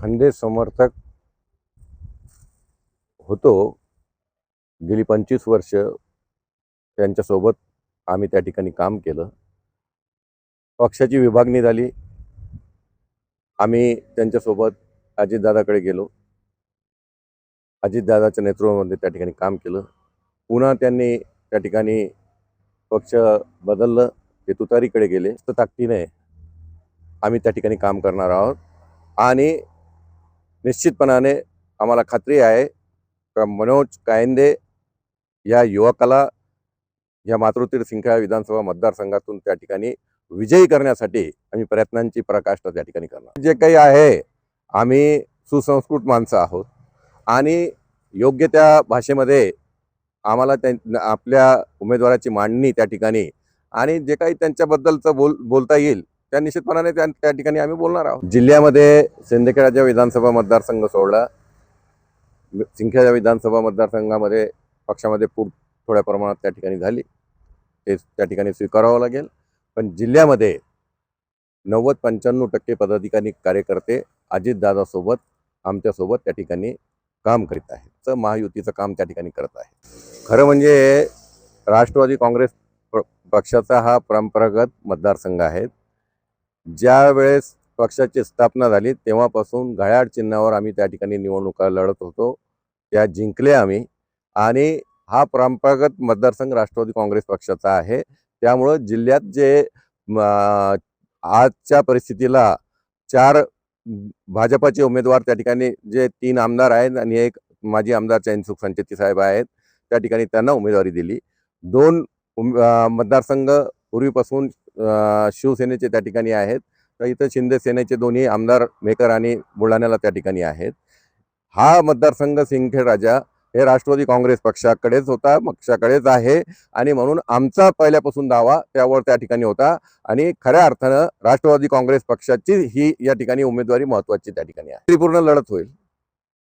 खंदे समर्थक होतो. गेली पंचवीस वर्ष त्यांच्यासोबत आम्ही त्या ठिकाणी काम केलं. पक्षाची विभागणी झाली आम्ही त्यांच्यासोबत अजितदादाकडे गेलो. अजितदादाच्या नेतृत्वामध्ये त्या ठिकाणी काम केलं. पुन्हा त्यांनी त्या ठिकाणी पक्ष बदललं. ते तुतारीकडे गेले. तर ताकदीने आम्ही त्या ठिकाणी काम करणार आहोत. आणि निश्चितपणाने आम्हाला खात्री आहे का मनोज कायंदे या युवकाला या मातृतीर्थ सिंखळा विधानसभा मतदारसंघातून त्या ठिकाणी विजयी करण्यासाठी आम्ही प्रयत्नांची पराकाष्ठा त्या ठिकाणी करणार. जे काही आहे आम्ही सुसंस्कृत माणसं आहोत आणि योग्य त्या भाषेमध्ये आम्हाला त्या आपल्या उमेदवाराची मांडणी त्या ठिकाणी आणि जे काही त्यांच्याबद्दलचं बोल बोलता येईल त्या निश्चितपणाने त्या त्या ठिकाणी आम्ही बोलणार आहोत. जिल्ह्यामध्ये सिंदखेडाच्या विधानसभा मतदारसंघ सोडला. सिंखेडा विधानसभा मतदारसंघामध्ये पक्षामध्ये फूट थोड्या प्रमाणात त्या ठिकाणी झाली. ते त्या ठिकाणी स्वीकारावं लागेल. पण जिल्ह्यामध्ये नव्वद पंच्याण्णव टक्के पदाधिकारी कार्यकर्ते अजितदादासोबत आमच्यासोबत त्या ठिकाणी काम करीत आहेत. तर महायुतीचं काम त्या ठिकाणी करत आहे खरं म्हणजे राष्ट्रवादी काँग्रेस प- पक्षाचा हा परंपरागत मतदारसंघ आहे. ज्या वेळेस पक्षाची स्थापना झाली तेव्हापासून घड्याळ चिन्हावर आम्ही त्या ठिकाणी निवडणुका लढत होतो. त्या जिंकले आम्ही. आणि हा परंपरागत मतदारसंघ राष्ट्रवादी काँग्रेस पक्षाचा आहे. त्यामुळं जिल्ह्यात जे म, आजच्या परिस्थितीला चार भाजपाचे उमेदवार त्या ठिकाणी जे तीन आमदार आहेत आणि एक माजी आमदार चैनसुख संचेती साहेब आहेत त्या ठिकाणी त्यांना उमेदवारी दिली. दोन उम- मतदारसंघ पूर्वीपासून शिवसेनेचे त्या ठिकाणी आहेत. तर इथं शिंदे सेनेचे दोन्ही आमदार मेकर आणि बुलढाण्याला त्या ठिकाणी आहेत. हा मतदारसंघ सिंदखेड राजा हे राष्ट्रवादी काँग्रेस पक्षाकडेच होता पक्षाकडेच आहे आणि म्हणून आमचा पहिल्यापासून दावा त्यावर त्या ठिकाणी होता आणि खऱ्या अर्थानं राष्ट्रवादी काँग्रेस पक्षाची ही या ठिकाणी उमेदवारी महत्वाची त्या ठिकाणी आहे. त्रिपूर्ण लढत होईल.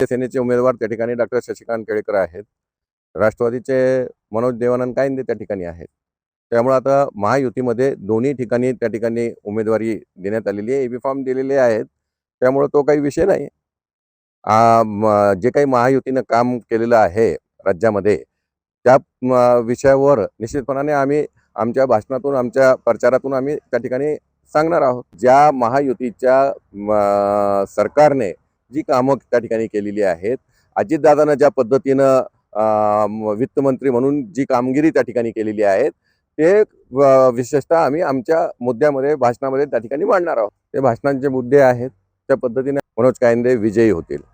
सेनेचे उमेदवार त्या ठिकाणी डॉक्टर शशिकांत केळेकर आहेत. राष्ट्रवादीचे मनोज देवानंद कायंदे त्या ठिकाणी आहेत. त्यामुळे आता महायुतीमध्ये दोन्ही ठिकाणी त्या ठिकाणी उमेदवारी देण्यात आलेली आहे. एबी फॉर्म दिलेले आहेत. त्यामुळे तो काही विषय नाही. म- जे काही महायुतीनं काम केलेलं आहे राज्यामध्ये त्या विषयावर निश्चितपणाने आम्ही आमच्या भाषणातून आमच्या प्रचारातून आम्ही त्या ठिकाणी सांगणार आहोत. ज्या महायुतीच्या सरकारने जी कामं त्या ठिकाणी केलेली आहेत अजितदादानं ज्या पद्धतीनं वित्तमंत्री म्हणून जी कामगिरी त्या ठिकाणी केलेली आहेत ते विशेषतः आम्ही आमच्या मुद्द्यामध्ये भाषणामध्ये त्या ठिकाणी मांडणार आहोत. ते भाषणांचे मुद्दे आहेत. त्या पद्धतीने मनोज कायंदे विजयी होतील.